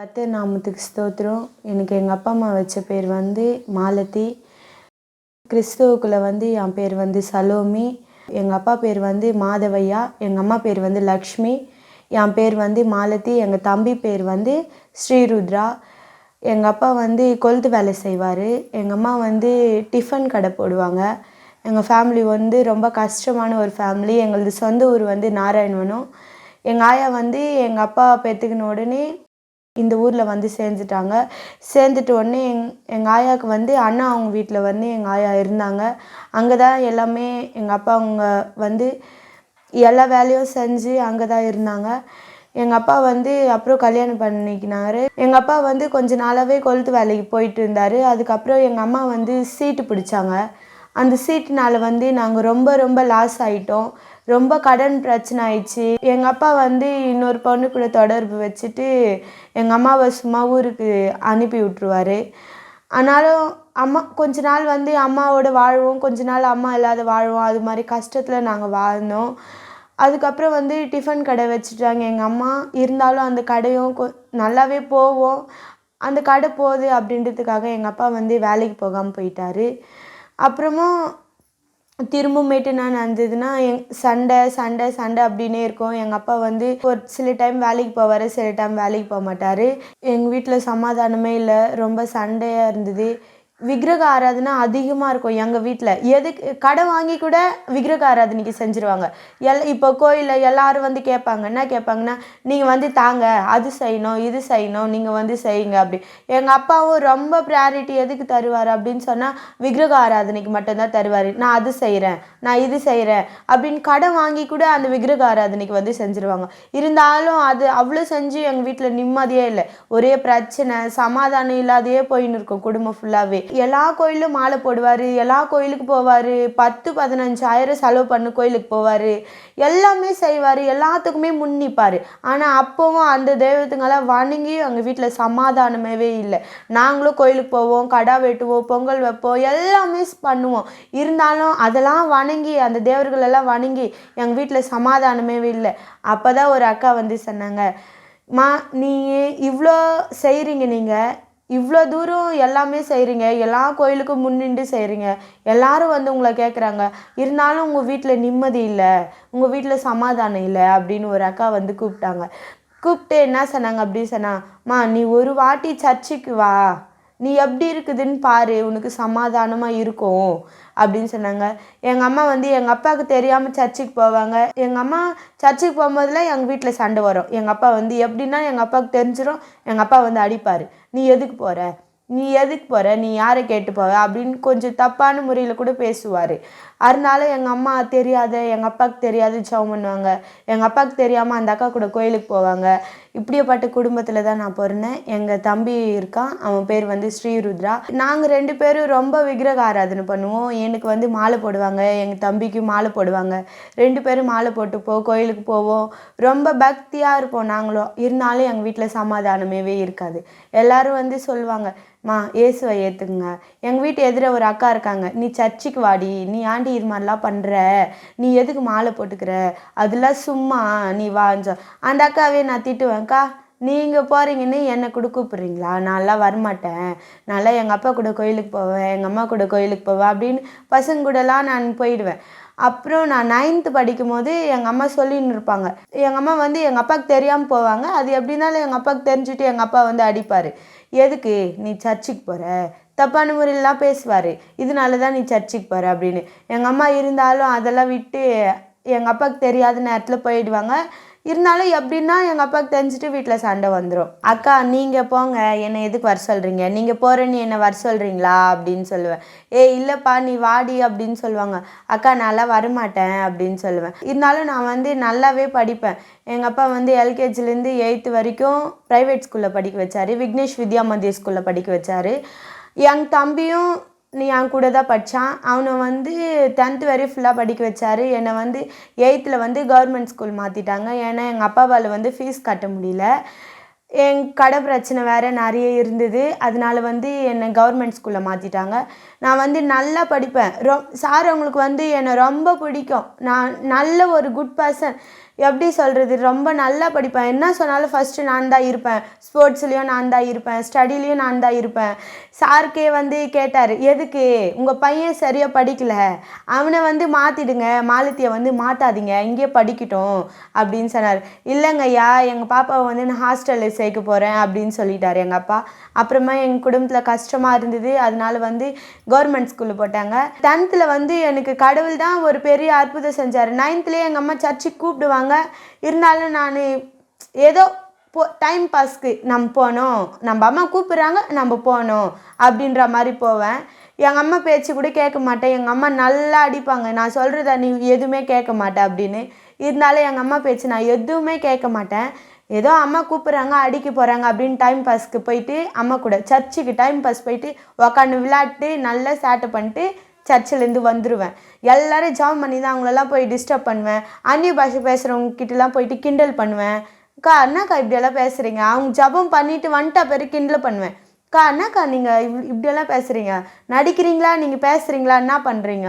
கர்த்தர் நாமத்துக்கு ஸ்தோத்திரம். எனக்கு எங்கள் அப்பா அம்மா வச்ச பேர் வந்து மாலதி. கிறிஸ்துவுக்குள்ளே வந்து என் பேர் வந்து சலோமி. எங்கள் அப்பா பேர் வந்து மாதவையா. எங்கள் அம்மா பேர் வந்து லக்ஷ்மி. என் பேர் வந்து மாலதி. எங்கள் தம்பி பேர் வந்து ஸ்ரீருத்ரா. எங்கள் அப்பா வந்து கொளுத்து வேலை செய்வார். எங்கள் அம்மா வந்து டிஃபன் கடை போடுவாங்க. எங்கள் ஃபேமிலி வந்து ரொம்ப கஷ்டமான ஒரு ஃபேமிலி எங்களது சொந்த ஊர் வந்து நாராயணவனம். எங்கள் ஆயா வந்து எங்கள் அப்பா பெற்றுக்கின உடனே இந்த ஊரில் வந்து சேர்ந்துட்டாங்க. சேர்ந்துட்ட உடனே எங் எங்கள் ஆயாவுக்கு வந்து அண்ணா அவங்க வீட்டில் வந்து எங்கள் ஆயா இருந்தாங்க. அங்கே தான் எல்லாமே எங்கள் அப்பா அவங்க வந்து எல்லா வேலையும் செஞ்சு அங்கே தான் இருந்தாங்க. எங்கள் அப்பா வந்து அப்புறம் கல்யாணம் பண்ணிக்கினாரு. எங்கள் அப்பா வந்து கொஞ்ச நாளாகவே கொளுத்து வேலைக்கு போயிட்டு இருந்தார். அதுக்கப்புறம் எங்கள் அம்மா வந்து சீட்டு பிடிச்சாங்க. அந்த சீட்டுனால் வந்து நாங்கள் ரொம்ப ரொம்ப லாஸ் ஆகிட்டோம் ரொம்ப கடன் பிரச்சனை ஆயிடுச்சு எங்கள் அப்பா வந்து இன்னொரு பொண்ணு கூட தொடர்பு வச்சுட்டு எங்கள் அம்மாவை சும்மா ஊருக்கு அனுப்பி விட்ருவாரு ஆனாலும் அம்மா கொஞ்ச நாள் வந்து அம்மாவோட வாழ்வோம் கொஞ்ச நாள் அம்மா இல்லாத வாழ்வோம் அது மாதிரி கஷ்டத்தில் நாங்கள் வாழ்ந்தோம். அதுக்கப்புறம் வந்து டிஃபன் கடை வச்சுட்டாங்க எங்கள் அம்மா. இருந்தாலும் அந்த கடையும் கொ நல்லாவே போவோம் அந்த கடை போகுது அப்படின்றதுக்காக எங்கள் அப்பா வந்து வேலைக்கு போகாமல் போயிட்டாரு. அப்புறமும் திரும்பமேட்டு நான் நடந்ததுன்னா எங் சண்டை சண்டை சண்டை அப்படின்னே இருக்கும். எங்கள் அப்பா வந்து ஒரு சில டைம் வேலைக்கு போவார் சில டைம் வேலைக்கு போக மாட்டார். எங்கள் வீட்டில் சமாதானமே இல்லை. ரொம்ப சண்டையாக இருந்தது. விக்கிரக ஆராதனை அதிகமாக இருக்கும் எங்கள் வீட்டில் எதுக்கு கடை வாங்கி கூட விக்கிரக ஆராதனைக்கு செஞ்சுருவாங்க. எல் இப்போ கோயிலில் எல்லோரும் வந்து கேட்பாங்க என்ன கேட்பாங்கன்னா நீங்கள் வந்து தாங்க அது செய்யணும் இது செய்யணும் நீங்கள் வந்து செய்யுங்க அப்படி. எங்கள் அப்பாவும் ரொம்ப ப்ரையாரிட்டி எதுக்கு தருவார் அப்படின்னு சொன்னால் விக்கிரக ஆராதனைக்கு மட்டும்தான் தருவார். நான் அது செய்கிறேன் நான் இது செய்கிறேன் அப்படின்னு கடை வாங்கி கூட அந்த விக்கிரக ஆராதனைக்கு வந்து செஞ்சுருவாங்க. இருந்தாலும் அது அவ்வளோ செஞ்சு எங்கள் வீட்டில் நிம்மதியே இல்லை. ஒரே பிரச்சனை சமாதானம் இல்லாதையே போயின்னு இருக்கும் குடும்பம் ஃபுல்லாகவே எல்லா கோயிலும் மாலை போடுவார் எல்லா கோயிலுக்கு போவார் பத்து பதினஞ்சாயிரம் செலவு பண்ணு கோயிலுக்கு போவார். எல்லாமே செய்வார் எல்லாத்துக்குமே முன் நிற்பார் ஆனால் அப்போவும் அந்த தெய்வத்துங்கெல்லாம் வணங்கி எங்கள் வீட்டில் சமாதானமே இல்லை. நாங்களும் கோயிலுக்கு போவோம் கடா வெட்டுவோம் பொங்கல் வைப்போம் எல்லாமே பண்ணுவோம். இருந்தாலும் அதெல்லாம் வணங்கி அந்த தேவர்களெல்லாம் வணங்கி எங்கள் வீட்டில் சமாதானமே இல்லை. அப்போ தான் ஒரு அக்கா வந்து சொன்னாங்க மா நீ இவ்வளோ செய்கிறீங்க நீங்கள் இவ்வளோ தூரம் எல்லாமே செய்கிறீங்க எல்லா கோயிலுக்கும் முன்னின்று செய்கிறீங்க எல்லாரும் வந்து உங்களை கேட்குறாங்க இருந்தாலும் உங்கள் வீட்டில் நிம்மதி இல்லை உங்கள் வீட்டில் சமாதானம் இல்லை அப்படின்னு ஒரு அக்கா வந்து கூப்பிட்டாங்க. கூப்பிட்டு என்ன சொன்னாங்க அப்படின்னு சொன்னாம்மா நீ ஒரு வாட்டி சர்ச்சுக்கு வா. நீ எப்படி இருக்குதுன்னு பாரு உனக்கு சமாதானமாக இருக்கும். அப்படின்னு சொன்னாங்க. எங்கள் அம்மா வந்து எங்கள் அப்பாவுக்கு தெரியாமல் சர்ச்சுக்கு போவாங்க. எங்கள் அம்மா சர்ச்சுக்கு போகும்போதெல்லாம் எங்கள் வீட்டில் சண்டை வரும். எங்கள் அப்பா வந்து எப்படின்னா எங்கள் அப்பாவுக்கு தெரிஞ்சிடும் எங்கள் அப்பா வந்து அடிப்பார். நீ எதுக்கு போகிற நீ எதுக்கு போகிற நீ யாரை கேட்டு போவ? அப்படின்னு கொஞ்சம் தப்பான முறையில் கூட பேசுவார். அதனால எங்கள் அம்மா தெரியாத எங்கள் அப்பாவுக்கு தெரியாது ஜெபம் பண்ணுவாங்க. எங்கள் அப்பாவுக்கு தெரியாமல் அந்த அக்கா கூட கோயிலுக்கு போவாங்க. இப்படியேப்பட்ட குடும்பத்தில் தான் நான் பிறந்தேன். எங்கள் தம்பி இருக்கான். அவன் பேர் வந்து ஸ்ரீருத்ரா. நாங்கள் ரெண்டு பேரும் ரொம்ப விக்கிரக ஆராதனை பண்ணுவோம். எனக்கு வந்து மாலை போடுவாங்க. எங்கள் தம்பிக்கு மாலை போடுவாங்க. ரெண்டு பேரும் மாலை போட்டு போ கோயிலுக்கு போவோம். ரொம்ப பக்தியாக இருப்போம் நாங்களும். இருந்தாலும் எங்கள் வீட்டில் சமாதானமே இருக்காது. எல்லோரும் வந்து சொல்லுவாங்க மா இயேசுவை ஏற்றுக்குங்க எங்கள் வீட்டு எதிர ஒரு அக்கா இருக்காங்க. நீ சர்ச்சுக்கு வாடி. நீ ஆண்டி இது மாதிரிலாம் பண்ணுற நீ எதுக்கு மாலை போட்டுக்கிற? அதெல்லாம் சும்மா நீ வாஞ்ச அந்த அக்காவே நான் திட்டுவேன்க்கா. நீங்கள் போகிறீங்கன்னு என்னை கூட கூப்பிட்றீங்களா? நான்லாம் வரமாட்டேன். நல்லா எங்கள் அப்பா கூட கோயிலுக்கு போவேன். எங்கள் அம்மா கூட கோயிலுக்கு போவேன் அப்படின்னு பசங்க கூடலாம் நான் போயிடுவேன். அப்புறம் நான் நைன்த்து படிக்கும் போது எங்கள் அம்மா சொல்லின்னு இருப்பாங்க. எங்கள் அம்மா வந்து எங்கள் அப்பாவுக்கு தெரியாமல் போவாங்க. அது எப்படினாலும் எங்கள் அப்பாவுக்கு தெரிஞ்சுட்டு எங்கள் அப்பா வந்து அடிப்பார். எதுக்கு நீ சர்ச்சுக்கு போகிற தப்பான முறையிலலாம் பேசுவார். இதனால தான் நீ சர்ச்சுக்கு போகிற அப்படின்னு. எங்கள் அம்மா இருந்தாலும் அதெல்லாம் விட்டு எங்கள் அப்பாவுக்கு தெரியாத நேரத்தில் போயிடுவாங்க. இருந்தாலும் எப்படின்னா எங்கள் அப்பாவுக்கு தெரிஞ்சுட்டு வீட்டில் சண்டை வந்துடும் அக்கா நீங்கள் போங்க. என்னை எதுக்கு வர சொல்கிறீங்க நீங்கள் போகிறேன்னு என்னை வர சொல்கிறீங்களா அப்படின்னு சொல்லுவேன். ஏ இல்லைப்பா நீ வாடி அப்படின்னு சொல்லுவாங்க. அக்கா நல்லா வரமாட்டேன் அப்படின்னு சொல்லுவேன். இருந்தாலும் நான் வந்து நல்லாவே படிப்பேன். எங்கள் அப்பா வந்து எல்கேஜிலேருந்து எயித்து வரைக்கும் ப்ரைவேட் ஸ்கூலில் படிக்க வச்சார். விக்னேஷ் வித்யா மந்திய ஸ்கூலில் படிக்க வச்சார். என் தம்பியும் நீ என் கூட தான் படித்தான் அவனை வந்து டென்த்து வரையும் ஃபுல்லாக படிக்க வச்சாரு. என்னை வந்து எயித்தில் வந்து கவர்மெண்ட் ஸ்கூல் மாற்றிட்டாங்க ஏன்னா எங்கள் அப்பாவால் வந்து ஃபீஸ் கட்ட முடியல. என் கடை பிரச்சனை வேறு நிறைய இருந்தது. அதனால வந்து என்னை கவர்மெண்ட் ஸ்கூலில் மாற்றிட்டாங்க நான் வந்து நல்லா படிப்பேன். ரொ சார் அவங்களுக்கு வந்து என்னை ரொம்ப பிடிக்கும். நான் நல்ல ஒரு குட் பர்சன் எப்படி சொல்கிறது ரொம்ப நல்லா படிப்பேன். என்ன சொன்னாலும் ஃபஸ்ட்டு நான் தான் இருப்பேன். ஸ்போர்ட்ஸ்லேயும் நான் தான் இருப்பேன். ஸ்டடிலையும் நான் தான் இருப்பேன். சாருக்கே வந்து கேட்டார் எதுக்கு? உங்கள் பையன் சரியாக படிக்கல. அவனை வந்து மாற்றிடுங்க மாலத்தியை வந்து மாற்றாதீங்க இங்கேயே படிக்கட்டும். அப்படின்னு சொன்னார். இல்லைங்க ஐயா எங்கள் பாப்பாவை வந்து நான் ஹாஸ்டலில் சேர்க்க போகிறேன் அப்படின்னு சொல்லிட்டார் எங்கள் அப்பா. அப்புறமா எங்கள் குடும்பத்தில் கஷ்டமாக இருந்தது. அதனால வந்து கவர்மெண்ட் ஸ்கூலில் போட்டாங்க. டென்த்தில் வந்து எனக்கு கடவுள் தான் ஒரு பெரிய அற்புதம் செஞ்சார். நைன்த்துலேயே எங்கள் அம்மா சர்ச்சுக்கு கூப்பிடுவாங்க. இருந்தாலும் நான் ஏதோ போ டைம் பாஸ்க்கு நம்ம போகணும் நம்ம அம்மா கூப்பிட்றாங்க நம்ம போகணும் அப்படின்ற மாதிரி போவேன். எங்கள் அம்மா பேச்சு கூட கேட்க மாட்டேன். எங்கள் அம்மா நல்லா அடிப்பாங்க. நான் சொல்கிறத நீ எதுவுமே கேட்க மாட்டேன் அப்படின்னு. இருந்தாலும் எங்கள் அம்மா பேச்சு நான் எதுவுமே கேட்க மாட்டேன். ஏதோ அம்மா கூப்பிட்றாங்க அடிக்க போகிறாங்க அப்படின்னு டைம் பாஸ்க்கு போயிட்டு அம்மா கூட சர்ச்சுக்கு டைம் பாஸ் போயிட்டு உக்காந்து விளையாட்டு நல்லா சேட்டை பண்ணிட்டு சர்ச்சிலேருந்து வந்துடுவேன் எல்லோரும் ஜாம் பண்ணி தான் அவங்களெல்லாம் போய் டிஸ்டர்ப் பண்ணுவேன். அந்நிய பாஷை பேசுகிறவங்க கிட்டலாம் போயிட்டு கிண்டல் பண்ணுவேன். அக்கா என்னக்கா இப்படியெல்லாம் பேசுகிறீங்க அவங்க ஜபம் பண்ணிவிட்டு வந்துட்டா பிறகு கிண்டல் பண்ணுவேன். அக்கா என்னக்கா நீங்கள் இப் இப்படியெல்லாம் பேசுகிறீங்க நடிக்கிறீங்களா? நீங்கள் பேசுகிறீங்களா என்ன பண்ணுறீங்க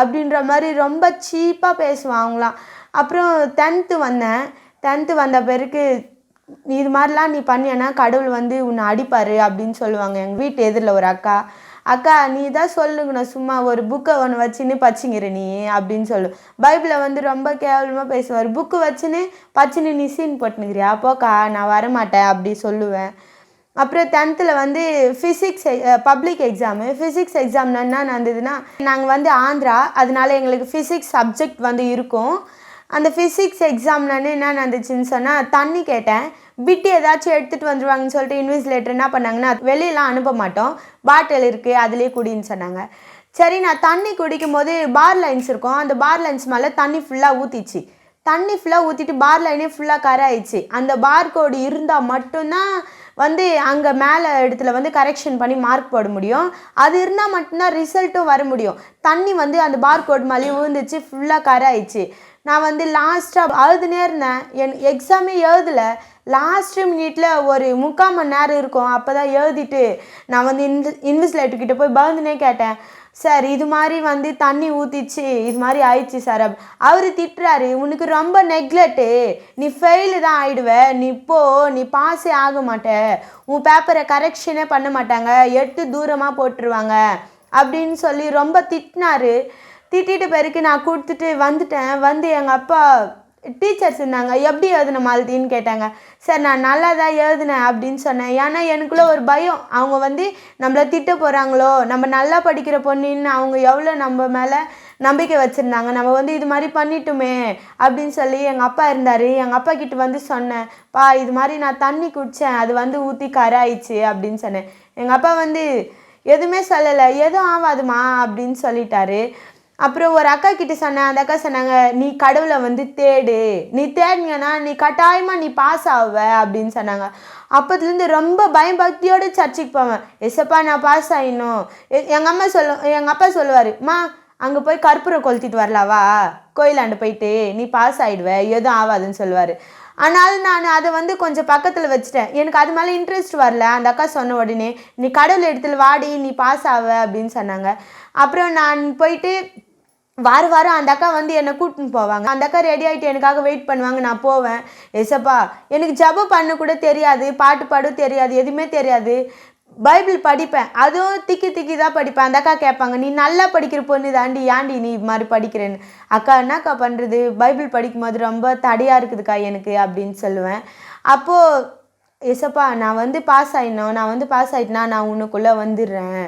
அப்படின்ற மாதிரி ரொம்ப சீப்பாக பேசுவேன் அவங்களாம். அப்புறம் டென்த்து வந்தேன். டென்த்து வந்த பிறகு இது மாதிரிலாம் நீ பண்ணியன்னா கடவுள் வந்து உன்னை அடிப்பார் அப்படின்னு சொல்லுவாங்க. எங்கள் வீட்டு எதிரில் ஒரு அக்கா. அக்கா நீ தான் சொல்லுங்கண்ணா சும்மா ஒரு புக்கை ஒன்று வச்சுன்னு பச்சிங்கிற நீ அப்படின்னு சொல்லு. பைபிளை வந்து ரொம்ப கேவலமாக பேசுவார். புக்கு வச்சுன்னு பச்சின்னு நீ சீன் போட்டுனுக்கிறியா போக்கா நான் வரமாட்டேன் அப்படி சொல்லுவேன். அப்புறம் டென்த்தில் வந்து ஃபிசிக்ஸ் பப்ளிக் எக்ஸாமு ஃபிசிக்ஸ் எக்ஸாம்னா என்ன நடந்ததுன்னா நாங்கள் வந்து ஆந்திரா அதனால எங்களுக்கு ஃபிசிக்ஸ் சப்ஜெக்ட் வந்து இருக்கும். அந்த ஃபிசிக்ஸ் எக்ஸாம்லன்னு என்ன நடந்துச்சுன்னு சொன்னால் தண்ணி கேட்டேன். பிட்டு ஏதாச்சும் எடுத்துகிட்டு வந்துருவாங்கன்னு சொல்லிட்டு இன்விசிலேட்டர் என்ன பண்ணாங்கன்னா வெளியெலாம் அனுப்ப மாட்டோம். பாட்டில் இருக்குது அதுலேயே குடின்னு சொன்னாங்க. சரி நான் தண்ணி குடிக்கும் போது பார் லைன்ஸ் இருக்கும். அந்த பார் லைன்ஸ் மேலே தண்ணி ஃபுல்லாக ஊற்றிச்சு தண்ணி ஃபுல்லாக ஊற்றிட்டு பார் லைனே ஃபுல்லாக கரை ஆயிடுச்சு அந்த பார் கோடு இருந்தால் மட்டும்தான் வந்து அங்கே மேலே இடத்துல வந்து கரெக்ஷன் பண்ணி மார்க் போட முடியும். அது இருந்தால் மட்டும்தான் ரிசல்ட்டும் வர முடியும். தண்ணி வந்து அந்த பார் கோட் மேலேயும் விழுந்துச்சு ஃபுல்லாக கரை ஆயிடுச்சு நான் வந்து லாஸ்ட்டாக அழுதுனே இருந்தேன். என் எக்ஸாமே எழுதலை. லாஸ்ட் மினிட்ல ஒரு முக்கால் மணி நேரம் இருக்கும். அப்போ தான் எழுதிட்டு நான் வந்து இன்வி இன்விசிலேட்டர்கிட்ட போய் பயந்துனே கேட்டேன். சார் இது மாதிரி வந்து தண்ணி ஊற்றிச்சு இது மாதிரி ஆயிடுச்சு சார். அப் அவர் திட்டுறாரு. உனக்கு ரொம்ப நெக்லெட்டு நீ ஃபெயிலு தான் ஆயிடுவ. நீ இப்போ நீ பாஸே ஆக மாட்ட. உன் பேப்பரை கரெக்ஷனே பண்ண மாட்டாங்க. எட்டு தூரமாக போட்டுருவாங்க. அப்படின்னு சொல்லி ரொம்ப திட்டினாரு. திட்டிட்டு பிறகு நான் கொடுத்துட்டு வந்துட்டேன். வந்து எங்கள் அப்பா டீச்சர்ஸ் இருந்தாங்க எப்படி எழுதின மாலதின்னு கேட்டாங்க. சார் நான் நல்லா தான் எழுதினேன் அப்படின்னு சொன்னேன். ஏன்னா எனக்குள்ளே ஒரு பயம். அவங்க வந்து நம்மளை திட்ட போகிறாங்களோ நம்ம நல்லா படிக்கிற பொண்ணுன்னு அவங்க எவ்வளோ நம்ம மேலே நம்பிக்கை வச்சுருந்தாங்க. நம்ம வந்து இது மாதிரி பண்ணிட்டோமே அப்படின்னு சொல்லி எங்கள் அப்பா இருந்தார். எங்கள் அப்பா கிட்ட வந்து சொன்னேன் பா இது மாதிரி நான் தண்ணி குடித்தேன் அது வந்து ஊற்றி கராயிச்சு அப்படின்னு சொன்னேன். எங்கள் அப்பா வந்து எதுவுமே சொல்லலை. எதுவும் ஆகாதுமா அப்படின்னு சொல்லிட்டாரு. அப்புறம் ஒரு அக்கா கிட்ட சொன்னேன் அந்த அக்கா சொன்னாங்க நீ கடவுளை வந்து தேடு. நீ தேடினீங்கன்னா நீ கட்டாயமாக நீ பாஸ் ஆவ அப்படின்னு சொன்னாங்க. அப்போதுலேருந்து ரொம்ப பயபக்தியோடு சர்ச்சுக்கு போவேன். எசப்பா நான் பாஸ் ஆகிடணும் எங்கள் அம்மா சொல்ல எங்கள் அப்பா சொல்லுவார் மா அங்கே போய் கற்பூரம் கொளுத்திட்டு வரலாவா? கோயிலாண்டு போயிட்டு நீ பாஸ் ஆகிடுவ எதுவும் ஆகாதுன்னு சொல்லுவார். ஆனாலும் நான் அதை வந்து கொஞ்சம் பக்கத்தில் வச்சுட்டேன். எனக்கு அது மேலே இன்ட்ரெஸ்ட் வரல. அந்த அக்கா சொன்ன உடனே நீ கடவுள் இடத்துல வாடி நீ பாஸ் ஆவ அப்படின்னு சொன்னாங்க. அப்புறம் நான் போயிட்டு வார வாரம் அந்த அக்கா வந்து என்னை கூட்டின்னு போவாங்க. அந்த அக்கா ரெடி ஆகிட்டு எனக்காக வெயிட் பண்ணுவாங்க. நான் போவேன். எசப்பா எனக்கு ஜபம் பண்ண கூட தெரியாது பாட்டு பாட தெரியாது எதுவுமே தெரியாது. பைபிள் படிப்பேன். அதுவும் திக்கி திக்கி தான் படிப்பேன். அந்த அக்கா கேட்பாங்க நீ நல்லா படிக்கிற பொண்ணு தாண்டி ஏன்டி நீ இது மாதிரி படிக்கிறேன்னு? அக்கா என்னக்கா பண்ணுறது பைபிள் படிக்கும்போது ரொம்ப தடையாக இருக்குதுக்கா எனக்கு அப்படின்னு சொல்லுவேன். அப்போது எசப்பா நான் வந்து பாஸ் ஆகினோம் நான் வந்து பாஸ் ஆகிட்டேனா நான் உனக்குள்ளே வந்துடுறேன்.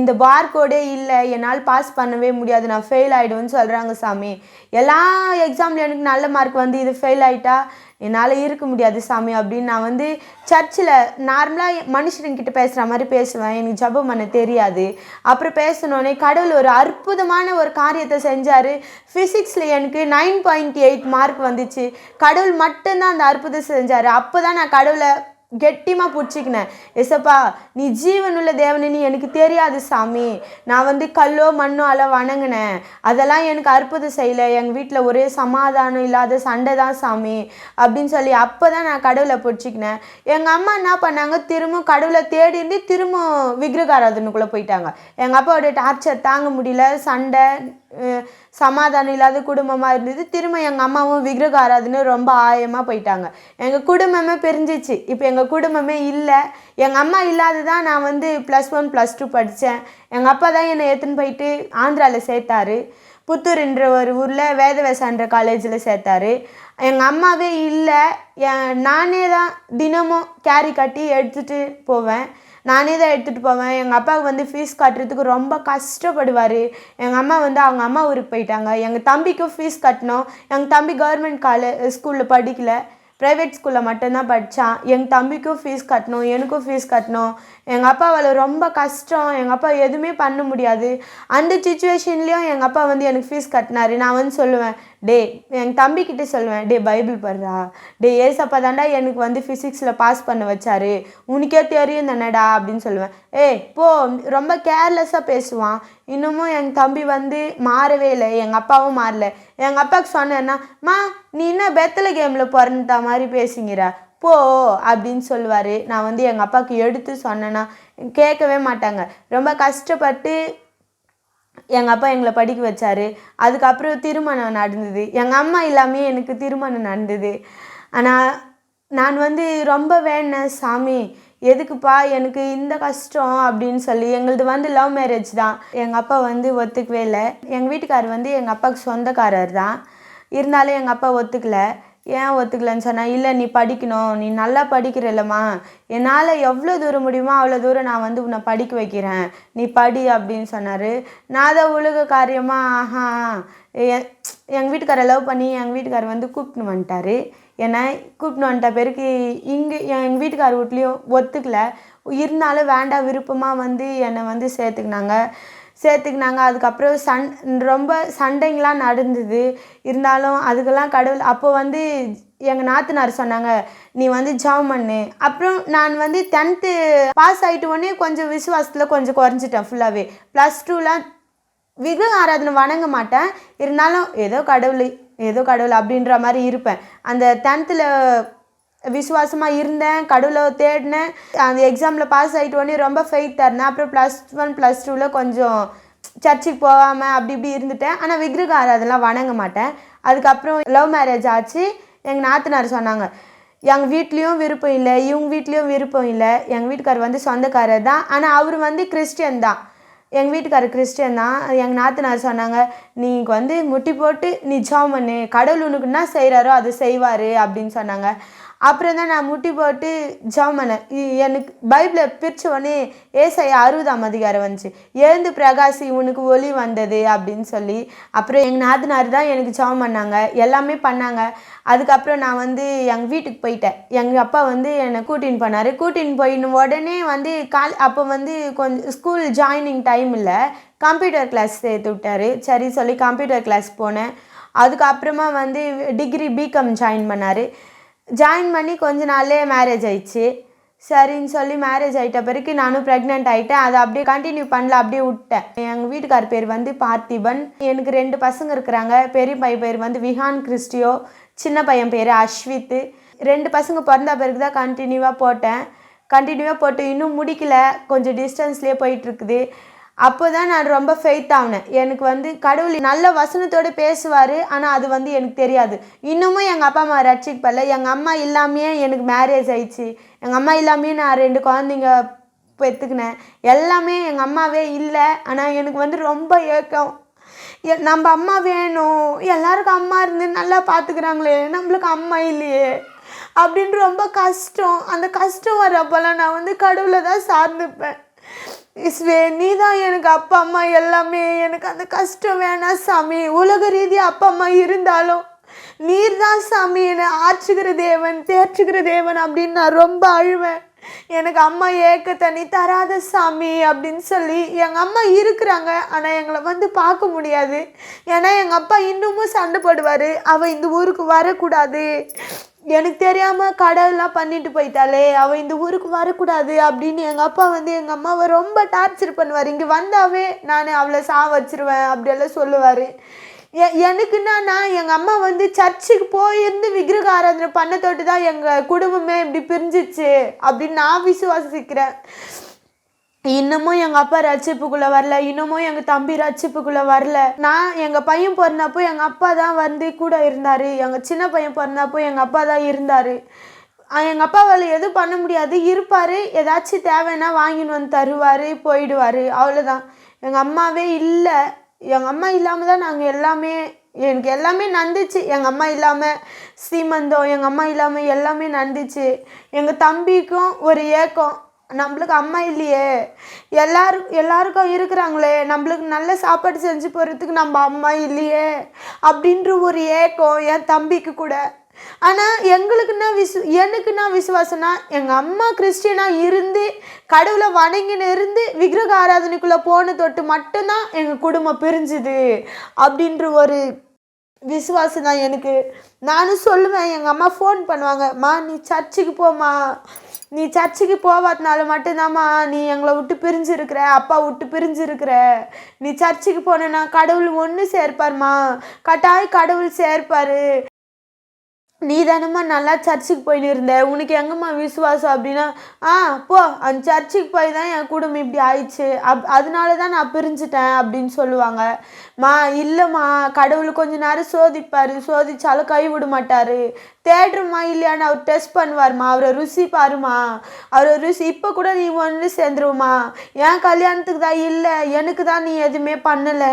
இந்த பார்கோடே இல்லை. என்னால் பாஸ் பண்ணவே முடியாது. நான் ஃபெயில் ஆகிடுவேன்னு சொல்கிறாங்க சாமி. எல்லா எக்ஸாம்ல எனக்கு நல்ல மார்க் வந்து இது ஃபெயில் ஆகிட்டா என்னால் இருக்க முடியாது சாமி அப்படின்னு நான் வந்து சர்ச்சில் நார்மலாக மனுஷனுங்கிட்ட பேசுகிற மாதிரி பேசுவேன். எனக்கு ஜெபம் பண்ண தெரியாது. அப்புறம் பேசினோடனே கடவுள் ஒரு அற்புதமான ஒரு காரியத்தை செஞ்சார். ஃபிசிக்ஸில் எனக்கு நைன் பாயிண்ட் எயிட் மார்க் வந்துச்சு. கடவுள் மட்டும்தான் அந்த அற்புதம் செஞ்சார். அப்போ தான் நான் கடவுளை கெட்டிமாக பிடிச்சிக்கினேன் எசப்பா நீ ஜீவனுள்ள தேவனு எனக்கு தெரியாது சாமி. நான் வந்து கல்லோ மண்ணோ அல வணங்கினேன் அதெல்லாம் எனக்கு அற்புதம் செய்யலை. எங்கள் வீட்டில் ஒரே சமாதானம் இல்லாத சண்டை தான் சாமி. அப்படின்னு சொல்லி அப்போ தான் நான் கடவுளை பிடிச்சிக்கினேன் எங்கள் அம்மா என்ன பண்ணாங்க? திரும்ப கடவுளை தேடி இருந்து திரும்ப விக்கிரகாராதனுக்குள்ளே போயிட்டாங்க. எங்கள் அப்பாவோட டார்ச்சர் தாங்க முடியல. சண்டை சமாதானம் இல்லாத குடும்பமாக இருந்தது. திரும்ப எங்கள் அம்மாவும் விக்கிரக ஆராதனை ரொம்ப ஆயமாக போயிட்டாங்க. எங்கள் குடும்பமே பிரிஞ்சிச்சு. இப்போ எங்கள் குடும்பமே இல்லை. எங்கள் அம்மா இல்லாததான் நான் வந்து ப்ளஸ் ஒன் ப்ளஸ் டூ படித்தேன் எங்கள் அப்பா தான் என்னை எடுத்துன்னு போயிட்டு ஆந்திராவில் சேர்த்தாரு. புத்தூர்ன்ற ஒரு ஊரில் வேதவேசான்ற காலேஜில் சேர்த்தாரு. எங்கள் அம்மாவே இல்லை. நானே தான் தினமும் கேரி கட்டி எடுத்துகிட்டு போவேன். நானே தான் எடுத்துகிட்டு போவேன். எங்கள் அப்பாவுக்கு வந்து ஃபீஸ் கட்டுறதுக்கு ரொம்ப கஷ்டப்படுவார். எங்கள் அம்மா வந்து அவங்க அம்மா ஊருக்கு போயிட்டாங்க. எங்கள் தம்பிக்கும் ஃபீஸ் கட்டணும். எங்கள் தம்பி கவர்மெண்ட் காலே ஸ்கூலில் படிக்கல. ப்ரைவேட் ஸ்கூலில் மட்டும்தான் படித்தான் எங்கள் தம்பிக்கும் ஃபீஸ் கட்டணும். எனக்கும் ஃபீஸ் கட்டணும். எங்கள் அப்பாவால் ரொம்ப கஷ்டம். எங்கள் அப்பா எதுவுமே பண்ண முடியாது. அந்த சுச்சுவேஷன்லேயும் எங்கள் அப்பா வந்து எனக்கு ஃபீஸ் கட்டினாரு. நான் வந்து சொல்லுவேன் டே எங்கள் தம்பிக்கிட்ட சொல்லுவேன் டே பைபிள் படுறா டே ஏசப்பா தாண்டா எனக்கு வந்து ஃபிசிக்ஸில் பாஸ் பண்ண வச்சாரு. உனக்கே தெரியும் தானடா அப்படின்னு சொல்லுவேன். ஏய் போ. ரொம்ப கேர்லெஸ்ஸாக பேசுவான். இன்னமும் எங்கள் தம்பி வந்து மாறவே இல்லை. எங்கள் அப்பாவும் மாறல. எங்கள் அப்பாவுக்கு சொன்னேன்னா மா நீ என்ன பெத்தல கேமில் பிறந்த மாதிரி பேசுங்கிற. போ அப்படின்னு சொல்லுவார். நான் வந்து எங்கள் அப்பாவுக்கு எடுத்து சொன்னேன்னா கேட்கவே மாட்டாங்க. ரொம்ப கஷ்டப்பட்டு எங்கள் அப்பா எங்களை படிக்க வச்சார். அதுக்கப்புறம் திருமணம் நடந்தது. எங்கள் அம்மா இல்லாமே எனக்கு திருமணம் நடந்தது. ஆனால் நான் வந்து ரொம்ப வேணேன் சாமி எதுக்குப்பா? எனக்கு இந்த கஷ்டம் அப்படின்னு சொல்லி எங்களது வந்து லவ் மேரேஜ் தான். எங்கள் அப்பா வந்து ஒத்துக்கவே இல்லை. எங்கள் வீட்டுக்காரர் வந்து எங்கள் அப்பாவுக்கு சொந்தக்காரர் தான் இருந்தாலும் எங்கள் அப்பா ஒத்துக்கலை. ஏன் ஒத்துக்கலன்னு சொன்னால் இல்லை நீ படிக்கணும். நீ நல்லா படிக்கிறல்லம்மா. என்னால் எவ்வளோ தூரம் முடியுமோ அவ்வளோ தூரம் நான் வந்து உன்னை படிக்க வைக்கிறேன். நீ படி அப்படின்னு சொன்னார். நான் தான் உலக காரியமாக ஆஹா எ- எங்கள் வீட்டுக்காரை லவ் பண்ணி எங்கள் வீட்டுக்காரர் வந்து கூப்பிட்டு வந்துட்டார். என்னை கூப்பிட்டு வந்துட்ட பிறகு இங்கே எங்கள் வீட்டுக்கார் வீட்லேயும் ஒத்துக்கல. இருந்தாலும் வேண்டாம் விருப்பமாக வந்து என்னை வந்து சேர்த்துக்கினாங்க. சேர்த்துக்கினாங்க. அதுக்கப்புறம் சண் ரொம்ப சண்டைங்கெலாம் நடந்தது. இருந்தாலும் அதுக்கெல்லாம் கடவுள் அப்போ வந்து எங்கள் நாத்தனார் சொன்னாங்க நீ வந்து ஜாம் பண்ணு. அப்புறம் நான் வந்து டென்த்து பாஸ் ஆகிட்ட உடனே கொஞ்சம் விசுவாசத்தில் கொஞ்சம் குறைஞ்சிட்டேன் ஃபுல்லாகவே ப்ளஸ் டூலாம் விக்கிரக ஆராதனை வணங்க மாட்டேன். இருந்தாலும் ஏதோ கடவுள் ஏதோ கடவுள் அப்படின்ற மாதிரி இருப்பேன். அந்த டென்த்தில் விசுவாசமாக இருந்தேன் கடவுளை தேடினேன். அந்த எக்ஸாமில் பாஸ் ஆகிட்டு உடனே ரொம்ப ஃபெயிட் தரேன் அப்புறம் ப்ளஸ் ஒன் ப்ளஸ் டூவில் கொஞ்சம் சர்ச்சுக்கு போகாமல் அப்படி இப்படி இருந்துட்டேன். ஆனால் விக்கிரக அதெல்லாம் வணங்க மாட்டேன். அதுக்கப்புறம் லவ் மேரேஜ் ஆச்சு. எங்கள் நாத்தனார் சொன்னாங்க எங்கள் வீட்லேயும் விருப்பம் இல்லை இவங்க வீட்லேயும் விருப்பம் இல்லை. எங்கள் வீட்டுக்காரர் வந்து சொந்தக்காரர் தான். ஆனால் அவர் வந்து கிறிஸ்டியன் தான். எங்கள் வீட்டுக்காரர் கிறிஸ்டியன் தான். எங்கள் நாத்தனார் சொன்னாங்க நீங்கள் வந்து முட்டி போட்டு நீ கடவுள் உனக்குன்னா செய்கிறாரோ அது செய்வார். அப்படின்னு சொன்னாங்க. அப்புறம் தான் நான் முட்டி போட்டு ஜாமனை பண்ணேன். எனக்கு பைபிளை பிரித்த உடனே ஏசை அறுபதாம் அதிகாரம் வந்துச்சு. எழுந்து பிரகாசி உனக்கு ஒளி வந்தது அப்படின்னு சொல்லி அப்புறம் எங்கள் நாத்தனார் தான் எனக்கு ஜாம் பண்ணாங்க. எல்லாமே பண்ணாங்க. அதுக்கப்புறம் நான் வந்து எங்கள் வீட்டுக்கு போயிட்டேன். எங்கள் அப்பா வந்து என்னை கூட்டின்னு போனார். கூட்டின்னு போயின்னு உடனே வந்து கால் அப்போ வந்து கொஞ்சம் ஸ்கூல் ஜாயினிங் டைம் இல்லை. கம்ப்யூட்டர் கிளாஸ் சேர்த்து விட்டார். சரி சொல்லி கம்ப்யூட்டர் கிளாஸ் போனேன். அதுக்கப்புறமா வந்து டிகிரி பிகாம் ஜாயின் பண்ணார். ஜாயின் பண்ணி கொஞ்ச நாள்லே மேரேஜ் ஆயிடுச்சு. சரின்னு சொல்லி மேரேஜ் ஆகிட்ட பிறகு நானும் ப்ரெக்னென்ட் ஆகிட்டேன் அதை அப்படியே கண்டினியூ பண்ணல அப்படியே விட்டேன். எங்கள் வீட்டுக்கார் பேர் வந்து பார்த்திபன். எனக்கு ரெண்டு பசங்க இருக்கிறாங்க. பெரிய பையன் பேர் வந்து விஹான் கிறிஸ்டியோ சின்ன பையன் பேர் அஸ்வித். ரெண்டு பசங்க பிறந்த பிறகு தான் கண்டினியூவாக போட்டேன். கண்டினியூவாக போட்டு இன்னும் முடிக்கல. கொஞ்சம் டிஸ்டன்ஸ்லேயே போயிட்டுருக்குது அப்போ தான் நான் ரொம்ப ஃபெய்த் ஆகினேன் எனக்கு வந்து கடவுள் நல்ல வசனத்தோடு பேசுவார் ஆனால் அது வந்து எனக்கு தெரியாது. இன்னமும் எங்கள் அப்பா அம்மா ரட்சிக்கப்படல. எங்கள் அம்மா இல்லாமையே எனக்கு மேரேஜ் ஆயிடுச்சு. எங்கள் அம்மா இல்லாமையே நான் ரெண்டு குழந்தைங்க பெற்றுக்கினேன். எல்லாமே எங்கள் அம்மாவே இல்லை. ஆனால் எனக்கு வந்து ரொம்ப ஏக்கம். எ- நம்ம அம்மா வேணும். எல்லாருக்கும் அம்மா இருந்து நல்லா பார்த்துக்கிறாங்களே நம்மளுக்கு அம்மா இல்லையே அப்படின்னு ரொம்ப கஷ்டம். அந்த கஷ்டம் வர்றப்பெல்லாம் நான் வந்து கடவுளை தான் சார்ந்துப்பேன் இஸ்வே நீ தான் எனக்கு அப்பா அம்மா எல்லாமே. எனக்கு அந்த கஷ்டம் வேணாம் சாமி. உலக ரீதியாக அப்பா அம்மா இருந்தாலும் நீர் தான் சாமி. என்னை ஆற்றுகிற தேவன் தேற்றுகிற தேவன் அப்படின்னு நான் ரொம்ப அழுவேன். எனக்கு அம்மா ஏக்கத்தை நீ தராத சாமி அப்படின்னு சொல்லி எங்கள் அம்மா இருக்கிறாங்க. ஆனால் எங்களை வந்து பார்க்க முடியாது. ஏன்னா எங்கள் அப்பா இன்னமும் சண்டை போடுவார். அவள் இந்த ஊருக்கு வரக்கூடாது. எனக்கு தெரியாமல் கடவுள்லாம் பண்ணிட்டு போயிட்டாளே. அவள் இந்த ஊருக்கு வரக்கூடாது அப்படின்னு எங்கள் அப்பா வந்து எங்கள் அம்மாவை ரொம்ப டார்ச்சர் பண்ணுவார். இங்கே வந்தாவே நான் அவளை சா வச்சிருவேன் அப்படியெல்லாம் சொல்லுவார். எ எனக்குன்னா எங்கள் அம்மா வந்து சர்ச்சுக்கு போயிருந்து விக்கிரக ஆராதனை பண்ண தொட்டு தான் எங்கள் குடும்பமே இப்படி பிரிஞ்சிச்சு அப்படின்னு நான் விசுவாசிக்கிறேன். இன்னமும் எங்கள் அப்பா ரட்சிப்புக்குள்ள வரல. இன்னமும் எங்கள் தம்பி ரட்சிப்புக்குள்ள வரல. நான் எங்கள் பையன் பிறந்தப்போ எங்கள் அப்பா தான் வந்து கூட இருந்தார். எங்கள் சின்ன பையன் பிறந்தப்போ எங்கள் அப்பா தான் இருந்தார். எங்கள் அப்பாவால் எதுவும் பண்ண முடியாது. இருப்பார். ஏதாச்சும் தேவைன்னா வாங்கின்னு வந்து தருவார் போயிடுவார். அவ்வளோதான் எங்கள் அம்மாவே இல்லை. எங்கள் அம்மா இல்லாமல் தான் நாங்கள் எல்லாமே எனக்கு எல்லாமே நடந்துச்சு எங்கள் அம்மா இல்லாமல் சீமந்தம் எங்கள் அம்மா இல்லாமல் எல்லாமே நடந்துச்சு எங்கள் தம்பிக்கும் ஒரு ஏக்கம். நம்மளுக்கு அம்மா இல்லையே. எல்லாரும் எல்லாருக்கும் இருக்கிறாங்களே. நம்மளுக்கு நல்ல சாப்பாடு செஞ்சு போகிறதுக்கு நம்ம அம்மா இல்லையே அப்படின்ற ஒரு ஏக்கம் என் தம்பிக்கு கூட. ஆனால் எங்களுக்குன்னா விசு எனக்குன்னா விசுவாசம்னா எங்கள் அம்மா கிறிஸ்டியனாக இருந்து கடவுளை வணங்கின்னு இருந்து விக்கிரக ஆராதனைக்குள்ளே போன தொட்டு மட்டும்தான் எங்கள் குடும்பம் பிரிஞ்சுது அப்படின்ற ஒரு விசுவாசம் தான் எனக்கு. நானும் சொல்லுவேன் எங்கள் அம்மா ஃபோன் பண்ணுவாங்க மா நீ சர்ச்சுக்கு போம்மா. நீ சர்ச்சுக்கு போவாதனால மட்டும்தாம்மா நீ எங்களை விட்டு பிரிஞ்சிருக்கிற அப்பா விட்டு பிரிஞ்சிருக்கிற. நீ சர்ச்சுக்கு போனேன்னா கடவுள் ஒன்று சேர்ப்பார்மா கட்டாயம் கடவுள் சேர்ப்பார். நீ தானம்மா நல்லா சர்ச்சுக்கு போயின்னு இருந்த. உனக்கு எங்கம்மா விசுவாசம் அப்படின்னா ஆ போ அந்த சர்ச்சுக்கு போய் தான் என் குடும்பம் இப்படி ஆயிடுச்சு. அப் அதனால தான் நான் பிரிஞ்சுட்டேன் அப்படின்னு சொல்லுவாங்க. மா இல்லைம்மா கடவுள் கொஞ்ச நேரம் சோதிப்பார். சோதிச்சாலும் கை விட மாட்டார். தேடுறமா இல்லையான்னு அவர் டெஸ்ட் பண்ணுவார்மா அவரை ருசி பாருமா அவரை ருசி இப்போ கூட நீ ஒன்று சேர்ந்துருவமா என் கல்யாணத்துக்கு தான் இல்லை எனக்கு தான் நீ எதுவுமே பண்ணலை.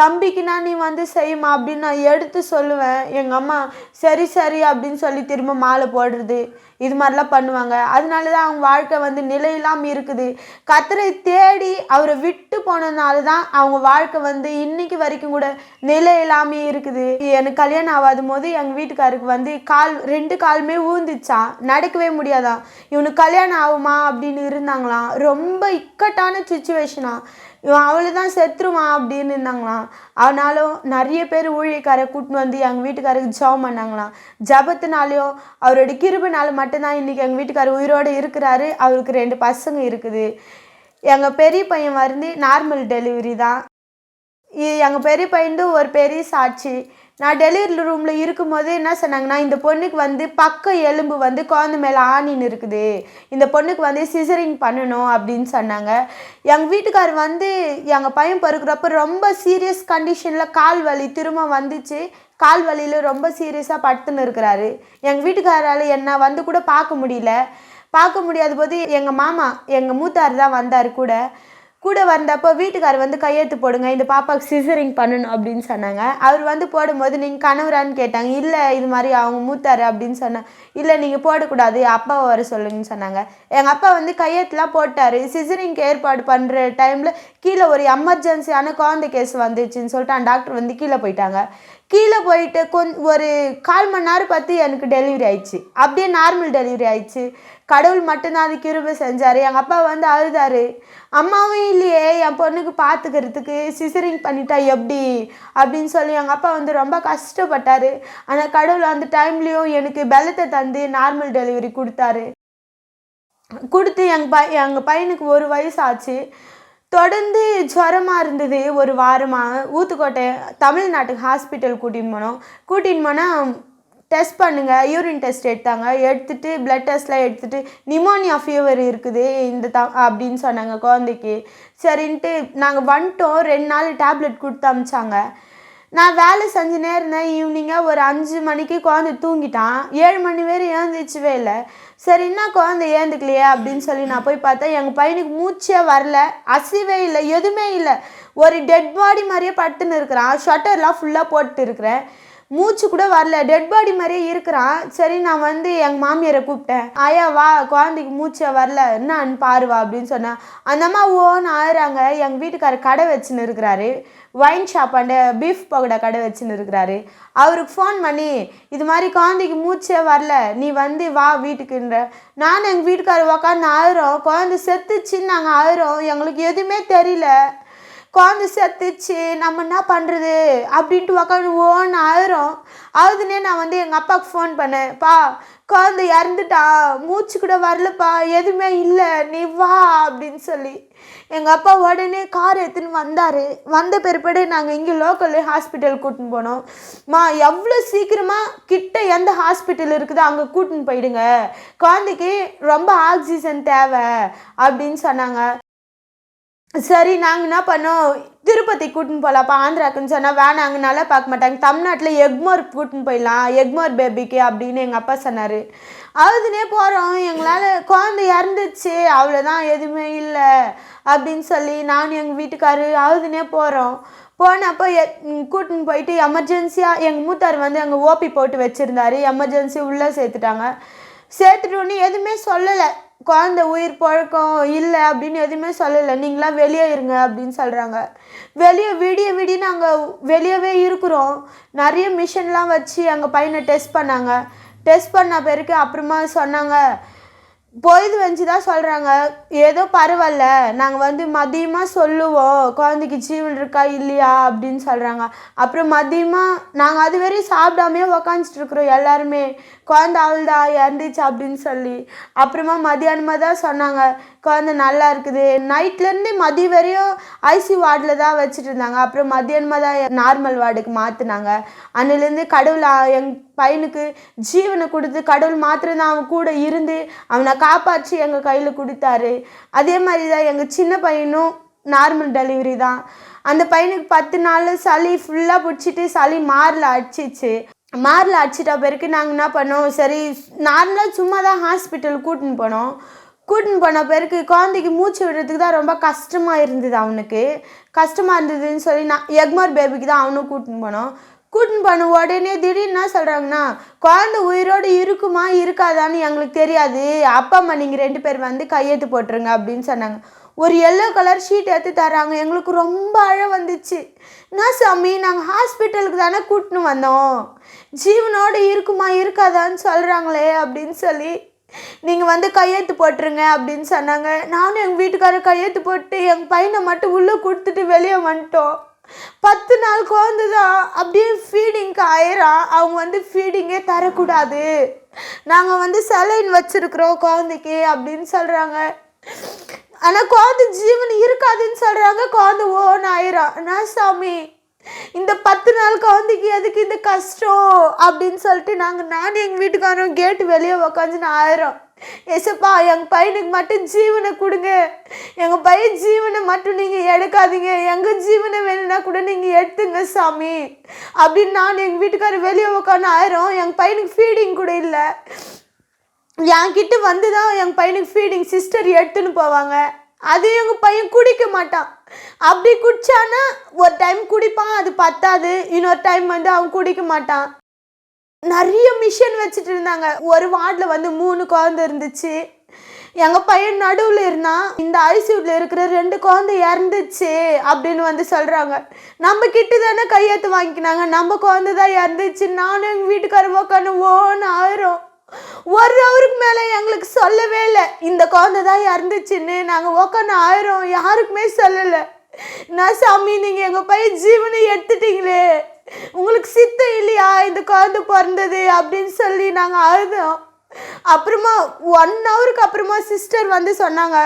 தம்பிக்குனா நீ வந்து செய்யுமா அப்படின்னு நான் எடுத்து சொல்லுவேன். எங்கள் அம்மா சரி சரி அப்படின்னு சொல்லி திரும்ப மாலை போடுறது. இது மாதிரிலாம் பண்ணுவாங்க. அதனால தான் அவங்க வாழ்க்கை வந்து நிலையில்லாமல் இருக்குது. கத்தரை தேடி அவரை விட்டு போனதுனால தான் அவங்க வாழ்க்கை வந்து இன்னைக்கு வரைக்கும் கூட நிலை இல்லாமல் இருக்குது. எனக்கு கல்யாணம் ஆகாத போது எங்கள் வீட்டுக்காருக்கு வந்து கால் ரெண்டு காலுமே ஊந்துச்சான் நடக்கவே முடியாதான் இவனுக்கு கல்யாணம் ஆகுமா அப்படின்னு இருந்தாங்களாம். ரொம்ப இக்கட்டான சுச்சுவேஷனாக இவன் அவளை தான் செத்துருவான் அப்படின்னு இருந்தாங்களாம். ஆனாலும் நிறைய பேர் ஊழியக்காரை கூட்டின்னு வந்து எங்கள் வீட்டுக்காரருக்கு ஜெபம் பண்ணாங்களாம். ஜபத்தினாலையும் அவரோட கிருபினால மட்டும்தான் இன்றைக்கி எங்கள் வீட்டுக்காரர் உயிரோடு இருக்கிறாரு. அவருக்கு ரெண்டு பசங்க இருக்குது. எங்கள் பெரிய பையன் வந்து நார்மல் டெலிவரி தான். எங்கள் பெரிய பையன் ஒரு பெரிய சாட்சி. நான் டெலிவரி ரூமில் இருக்கும்போது என்ன சொன்னாங்கன்னா இந்த பொண்ணுக்கு வந்து பக்க எலும்பு வந்து குழந்தை மேலே ஆணின்னு இருக்குது. இந்த பொண்ணுக்கு வந்து சிசரிங் பண்ணணும் அப்படின்னு சொன்னாங்க. எங்கள் வீட்டுக்கார் வந்து எங்கள் பையன் பிறக்கிறப்ப ரொம்ப சீரியஸ் கண்டிஷனில் கால் வலி திரும்ப வந்துச்சு. கால் வலியில் ரொம்ப சீரியஸாக படுத்துன்னு இருக்கிறாரு. எங்கள் வீட்டுக்காரால் என்ன வந்து கூட பார்க்க முடியல. பார்க்க முடியாத போது எங்கள் மாமா எங்கள் மூத்தார் தான் வந்தார் கூட. கூட வந்தப்போ வீட்டுக்கார் வந்து கையெழுத்து போடுங்க இந்த பாப்பாவுக்கு சிசரிங் பண்ணணும் அப்படின்னு சொன்னாங்க. அவர் வந்து போடும்போது நீங்கள் கணவரான்னு கேட்டாங்க. இல்லை இது மாதிரி அவங்க மூத்தார் அப்படின்னு சொன்னாங்க இல்லை நீங்கள் போடக்கூடாது அப்பாவை வர சொல்லுங்கன்னு சொன்னாங்க. எங்கள் அப்பா வந்து கையெழுத்துலாம் போட்டார். சிசரிங்க்கு ஏற்பாடு பண்ணுற டைமில் கீழே ஒரு எமர்ஜென்சியான குழந்தை கேஸ் வந்துச்சுன்னு சொல்லிட்டு அந்த டாக்டர் வந்து கீழே போயிட்டாங்க. கீழே போயிட்டு கொஞ் ஒரு கால் மணி நேரம் பார்த்து எனக்கு டெலிவரி ஆயிடுச்சு. அப்படியே நார்மல் டெலிவரி ஆயிடுச்சு. கடவுள் மட்டும்தான் அது கிருபை செஞ்சார். எங்கள் அப்பா வந்து அழுதாரு. அம்மாவும் இல்லையே என் பொண்ணுக்கு பார்த்துக்கிறதுக்கு சிசரிங் பண்ணிட்டா எப்படி? அப்படின்னு சொல்லி எங்கள் அப்பா வந்து ரொம்ப கஷ்டப்பட்டார். ஆனால் கடவுள் அந்த டைம்லேயும் எனக்கு பலத்தை தந்து நார்மல் டெலிவரி கொடுத்தாரு. கொடுத்து எங்கள் பை எங்கள் பையனுக்கு ஒரு வயசு ஆச்சு தொடர்ந்து ஜுரமாக இருந்தது ஒரு வாரமாக ஊத்துக்கோட்டை தமிழ்நாட்டுக்கு ஹாஸ்பிட்டல் கூட்டின்னு போனோம். கூட்டின்னு போனால் டெஸ்ட் பண்ணுங்கள் யூரின் டெஸ்ட் எடுத்தாங்க. எடுத்துட்டு பிளட் டெஸ்ட்லாம் எடுத்துகிட்டு நிமோனியா ஃபீவர் இருக்குது இந்த த அப்படின்னு சொன்னாங்க குழந்தைக்கு. சரின்ட்டு நாங்கள் வந்துட்டோம். ரெண்டு நாள் டேப்லெட் கொடுத்து அமிச்சாங்க. நான் வேலை செஞ்சுனே இருந்தேன். ஈவினிங்காக ஒரு அஞ்சு மணிக்கு குழந்தை தூங்கிட்டான். ஏழு மணி வரை ஏந்திரிச்சவே இல்லை. சரி என்ன குழந்தை ஏந்துக்கலையே அப்படின்னு சொல்லி நான் போய் பார்த்தேன். எங்கள் பையனுக்கு மூச்சே வரல. அசைவே இல்லை. எதுவுமே இல்லை. ஒரு டெட் பாடி மாதிரியே பட்டுன்னு இருக்கிறான். ஷட்டர்லாம் ஃபுல்லாக போட்டு இருக்கிறேன். மூச்சு கூட வரல. டெட் பாடி மாதிரியே இருக்கிறான். சரி நான் வந்து எங்கள் மாமியாரை கூப்பிட்டேன். ஆயா வா. குழந்தைக்கு மூச்சே வரல. என்னன்னு பாருவா அப்படின்னு சொன்னேன். அந்த அம்மா ஓன்னு ஆயிறாங்க. எங்கள் வீட்டுக்காரர் கடை வச்சுன்னு இருக்கிறாரு. Wine shop and beef pakoda கடை வச்சுன்னு இருக்கிறாரு. அவருக்கு ஃபோன் பண்ணி இது மாதிரி குழந்தைக்கு மூச்சே வரல நீ வந்து வா வீட்டுக்குன்ற. நானும் எங்கள் வீட்டுக்காரர் உக்காந்து ஆயிரம் குழந்தை செத்துச்சுன்னு நாங்கள் ஆயிரம் எங்களுக்கு எதுவுமே தெரியல. குழந்தை செத்துச்சு நம்ம என்ன பண்ணுறது அப்படின்ட்டு உக்காந்து ஓன்னு அழுறோம் அழுதுனே நான் வந்து எங்கள் அப்பாவுக்கு ஃபோன் பண்ணேன் பா குழந்தை இறந்துட்டா மூச்சு கூட வரலப்பா எதுவுமே இல்லை நீ வா அப்படின்னு சொல்லி. எங்கள் அப்பா உடனே கார் எடுத்துன்னு வந்தார். வந்த பிற்பாடு நாங்கள் இங்கே லோக்கல்லே ஹாஸ்பிட்டல் கூட்டின்னு போனோம். மா எவ்வளோ சீக்கிரமாக கிட்ட எந்த ஹாஸ்பிட்டல் இருக்குதோ அங்கே கூட்டின்னு போயிடுங்க. குழந்தைக்கு ரொம்ப ஆக்சிஜன் தேவை அப்படின்னு சொன்னாங்க. சரி நாங்கள் என்ன பண்ணோம்? திருப்பதி கூட்டின்னு போகலாப்பா ஆந்திராக்குன்னு சொன்னால் வேணாம் அங்கே நல்லா பார்க்க மாட்டாங்க. தமிழ்நாட்டில் எக்மோர் கூட்டின்னு போயிடலாம். எக்மோர் பேபிக்கு அப்படின்னு எங்கள் அப்பா சொன்னார். அழுதுனே போகிறோம் எங்களால் குழந்தை இறந்துச்சு அவ்வளோதான் எதுவுமே இல்லை. அப்படின்னு சொல்லி நானும் எங்கள் வீட்டுக்காரு அழுதுனே போகிறோம் போனப்போ எ கூட்டின்னு போயிட்டு எமர்ஜென்சியாக எங்கள் மூத்தார் வந்து அங்கே ஓபி போட்டு வச்சுருந்தாரு. எமர்ஜென்சி உள்ளே சேர்த்துட்டாங்க. சேர்த்துட்டோன்னே எதுவுமே சொல்லலை. குழந்த உயிர் பழக்கம் இல்லை அப்படின்னு எதுவுமே சொல்லலை. நீங்களாம் வெளியே இருங்க அப்படின்னு சொல்கிறாங்க வெளியே விடிய விடிய நாங்கள் வெளியவே இருக்கிறோம். நிறைய மிஷின்லாம் வச்சு எங்கள் பையனை டெஸ்ட் பண்ணாங்க. டெஸ்ட் பண்ண பிறகு அப்புறமா சொன்னாங்க. பொழுது வெஞ்சு தான் சொல்கிறாங்க ஏதோ பரவாயில்ல நாங்கள் வந்து மதியமாக சொல்லுவோம். குழந்தைக்கு ஜீவன் இருக்கா இல்லையா அப்படின்னு சொல்கிறாங்க அப்புறம் மதியமாக நாங்கள் அது வரையும் சாப்பிடாமே உக்காந்துட்டு இருக்கிறோம் எல்லாருமே. குழந்த அவள்தா இறந்துச்சு அப்படின்னு சொல்லி. அப்புறமா மதியானமாக தான் சொன்னாங்க குழந்த நல்லா இருக்குது. நைட்லேருந்து மதியம் வரையும் ஐசி வார்டில் தான் வச்சுட்டு இருந்தாங்க. அப்புறம் மதியானமாக தான் நார்மல் வார்டுக்கு மாற்றினாங்க அன்னிலேருந்து கடவுள் எங் பையனுக்கு ஜீவனை கொடுத்து கடவுள் மாத்திரம் தான் அவன் கூட இருந்து அவனை காப்பாற்றி எங்கள் கையில் கொடுத்தாரு. அதே மாதிரி தான் எங்கள் சின்ன பையனும் நார்மல் டெலிவரி தான். அந்த பையனுக்கு பத்து நாள் சளி ஃபுல்லாக பிடிச்சிட்டு சளி மாரில் அடிச்சிச்சு. மாரில் அடிச்சிட்ட பிறகு நாங்கள் என்ன பண்ணோம்? சரி நார்மலாக சும்மா தான் ஹாஸ்பிட்டல் கூட்டின்னு போனோம். கூட்டின்னு போன பிறகு குழந்தைக்கு மூச்சு விடுறதுக்கு தான் ரொம்ப கஷ்டமாக இருந்தது அவனுக்கு. கஷ்டமாக இருந்ததுன்னு சொல்லி நான் எக்மோர் பேபிக்கு தான் அவனும் கூட்டின்னு போனோம். கூட்டின்னு போன உடனே திடீர்னு என்ன சொல்கிறாங்கன்னா குழந்தை உயிரோடு இருக்குமா இருக்காதான்னு எங்களுக்கு தெரியாது. அப்பா அம்மா நீங்கள் ரெண்டு பேர் வந்து கையெழுத்து போட்டுருங்க அப்படின்னு சொன்னாங்க. ஒரு எல்லோ கலர் ஷீட் எடுத்து தராங்க எங்களுக்கு ரொம்ப அழ வந்துச்சு. என்ன சாமி? நாங்கள் ஹாஸ்பிட்டலுக்கு தானே கூட்டின்னு வந்தோம். ஜீவனோடு இருக்குமா இருக்காதான்னு சொல்கிறாங்களே அப்படின்னு சொல்லி நீங்கள் வந்து கையெழுத்து போட்டுருங்க அப்படின்னு சொன்னாங்க. நானும் எங்கள் வீட்டுக்காரர் கையெழுத்து போட்டு எங்கள் பையனை மட்டும் உள்ளே கொடுத்துட்டு வெளியே வந்துட்டோம். பத்து நாள் குழந்தை தான் அப்படியே ஃபீடிங்க்கு ஆயிரம் அவங்க வந்து ஃபீடிங்கே தரக்கூடாது. நாங்கள் வந்து சலைன் வச்சுருக்குறோம் குழந்தைக்கு அப்படின்னு சொல்கிறாங்க ஆனால் குழந்தை ஜீவன் இருக்காதுன்னு சொல்கிறாங்க குழந்தை ஓன் ஆயிரம் நான் சாமி இந்த பத்து நாள் குழந்தைக்கு எதுக்கு இந்த கஷ்டம்? அப்படின்னு சொல்லிட்டு நாங்கள் நானும் எங்கள் வீட்டுக்காரரும் கேட்டு வெளியே உக்காந்து ஆயிரம் எசப்பா எங்கள் பையனுக்கு மட்டும் ஜீவனை கொடுங்க. எங்கள் பையன் ஜீவனை மட்டும் நீங்கள் எடுக்காதீங்க. எங்கள் ஜீவனை வேணும்னா கூட நீங்கள் எடுத்துங்க சாமி. அப்படின்னு நான் எங்கள் வீட்டுக்காரர் வெளியே உட்காந்து ஆயிரம் எங்கள் பையனுக்கு ஃபீடிங் கூட இல்லை. என்கிட்ட வந்து தான் எங்கள் பையனுக்கு ஃபீடிங் சிஸ்டர் எடுத்துன்னு போவாங்க. அது எங்கள் பையன் குடிக்க மாட்டான். அப்படி குடிச்சானா ஒரு டைம் குடிப்பான் அது பத்தாது. இன்னொரு டைம் வந்து அவன் குடிக்க மாட்டான். நிறைய மிஷின் வச்சுட்டு இருந்தாங்க. ஒரு வார்டில் வந்து மூணு குழந்தை இருந்துச்சு. எங்கள் பையன் நடுவில் இருந்தான். இந்த ஐசியூவில் இருக்கிற ரெண்டு குழந்தை இறந்துச்சு அப்படின்னு வந்து சொல்கிறாங்க நம்ம கிட்ட தானே கையெழுத்து வாங்கிக்கினாங்க. நம்ம குழந்தை தான் இறந்துச்சு. நானும் எங்கள் வீட்டுக்காரர் உட்காந்து ஓன்னு ஆயிரும். ஒரு ஹவருக்கு மேலே எங்களுக்கு சொல்லவே இல்லை. இந்த குழந்தை தான் இறந்துச்சுன்னு நாங்கள் உட்காந்து ஆயிரம் யாருக்குமே சொல்லலை. நான் சாமி நீங்கள் எங்கள் பையன் ஜீவனை எடுத்துட்டீங்களே? உங்களுக்கு சித்தம் இல்லையா? இந்த குழந்தை பிறந்தது அப்படின்னு சொல்லி நாங்கள் அழுதோம். அப்புறமா ஒன் ஹவருக்கு அப்புறமா சிஸ்டர் வந்து சொன்னாங்க.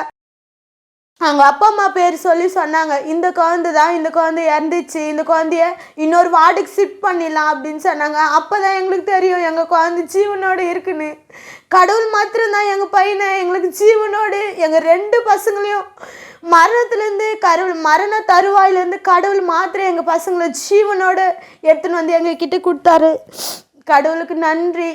அவங்க அப்பா அம்மா பேர் சொல்லி சொன்னாங்க. இந்த குழந்தை தான் இந்த குழந்தை இறந்துச்சு இந்த குழந்தைய இன்னொரு வார்டுக்கு ஷிஃப்ட் பண்ணிடலாம் அப்படின்னு சொன்னாங்க. அப்போ தான் எங்களுக்கு தெரியும் எங்கள் குழந்தை ஜீவனோடு இருக்குன்னு. கடவுள் மாத்திரம்தான் எங்கள் பையனை எங்களுக்கு ஜீவனோடு எங்கள் ரெண்டு பசங்களையும் மரணத்துலேருந்து கடவுள் மரண தருவாயிலேருந்து கடவுள் மாத்திரம் எங்கள் பசங்களை ஜீவனோடு எடுத்துன்னு வந்து எங்கள்கிட்ட கொடுத்தாரு. கடவுளுக்கு நன்றி.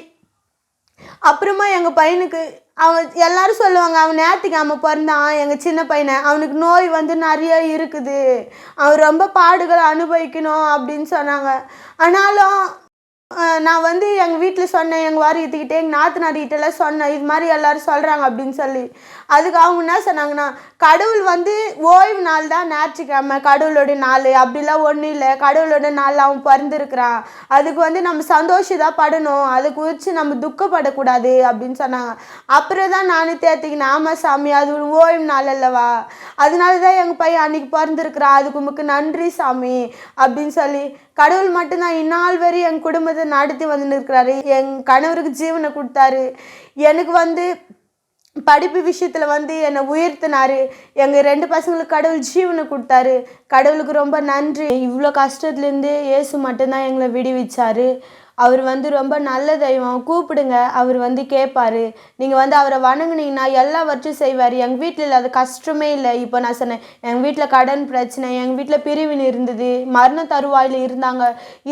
அப்புறமா எங்கள் பையனுக்கு அவன் எல்லாரும் சொல்லுவாங்க அவன் ஞாயிற்றுக்கிழமை பிறந்தான் எங்கள் சின்ன பையனை அவனுக்கு நோய் வந்து நிறைய இருக்குது. அவன் ரொம்ப பாடுகளை அனுபவிக்கணும் அப்படின்னு சொன்னாங்க. ஆனாலும் நான் வந்து எங்கள் வீட்டில் சொன்னேன் எங்கள் வாரியத்துக்கிட்டே எங்கள் நாத்தனார்கிட்டலாம் சொன்னேன் இது மாதிரி எல்லோரும் சொல்கிறாங்க அப்படின்னு சொல்லி. அதுக்கு அவங்க என்ன சொன்னாங்கன்னா கடவுள் வந்து ஓய்வு நாள் தான் ஞாயிற்றுக்கிழமை கடவுளோட நாள். அப்படிலாம் ஒன்றும் இல்லை. கடவுளோட நாள் அவன் பிறந்திருக்கிறான் அதுக்கு வந்து நம்ம சந்தோஷம் படணும். அது குறித்து நம்ம துக்கப்படக்கூடாது அப்படின்னு சொன்னாங்க. அப்புறம் தான் நானும் தேர்த்திக்கினேன் ஆமாம் சாமி அது ஒரு ஓய்வு நாள் அல்லவா? அதனால தான் எங்கள் பையன் அன்னைக்கு பிறந்திருக்கிறான் அதுக்கு உமக்கு நன்றி சாமி. அப்படின்னு சொல்லி கடவுள் மட்டும்தான் இந்நாள் வரை என் குடும்பத்தை நடத்தி வந்துன்னு இருக்கிறாரு என் கணவருக்கு ஜீவனை கொடுத்தாரு. எனக்கு வந்து படிப்பு விஷயத்தில் வந்து என்னை உயர்த்தினார். எங்கள் ரெண்டு பசங்களுக்கு கடவுள் ஜீவனை கொடுத்தாரு. கடவுளுக்கு ரொம்ப நன்றி. இவ்வளோ கஷ்டத்துலேருந்து இயேசு மட்டும்தான் எங்களை விடுவிச்சார். அவர் வந்து ரொம்ப நல்ல தெய்வம் கூப்பிடுங்க. அவர் வந்து கேட்பாரு நீங்கள் வந்து அவரை வணங்குனீங்கன்னா எல்லாவற்றையும் செய்வார். எங்கள் வீட்டில் இல்லாத கஷ்டமே இல்லை. இப்போ நான் சொன்னேன் எங்கள் வீட்டில் கடன் பிரச்சனை எங்கள் வீட்டில் பிரிவின் இருந்தது மரண தருவாயில் இருந்தாங்க.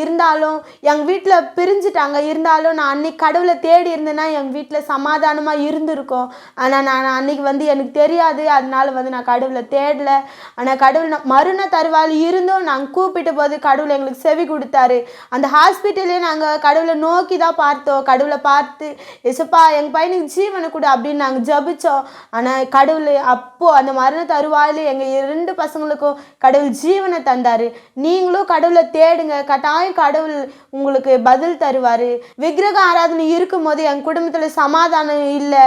இருந்தாலும் எங்கள் வீட்டில் பிரிஞ்சுட்டாங்க. இருந்தாலும் நான் அன்னைக்கு கடவுளை தேடி இருந்தேன்னா எங்கள் வீட்டில் சமாதானமாக இருந்திருக்கும். ஆனால் நான் அன்னைக்கு வந்து எனக்கு தெரியாது. அதனால வந்து நான் கடவுளை தேடல. ஆனால் கடவுள் நான் மரண தருவாயில் இருந்தும் நாங்கள் கூப்பிட்ட போது கடவுள் எங்களுக்கு செவி கொடுத்தாரு. அந்த ஹாஸ்பிட்டல்லே நாங்கள் கடவுளை நோக்கி தான் பார்த்தோம். கடவுளை பார்த்து எசப்பா எங்கள் பையனுக்கு ஜீவனை கொடு அப்படின்னு நாங்கள் ஜபித்தோம் ஆனால் கடவுள் அப்போது அந்த மரண தருவாயில் எங்கள் இரண்டு பசங்களுக்கும் கடவுள் ஜீவனை தந்தார். நீங்களும் கடவுளை தேடுங்க. கட்டாயம் கடவுள் உங்களுக்கு பதில் தருவார். விக்கிரக ஆராதனை இருக்கும்போது என் குடும்பத்தில் சமாதானம் இல்லை.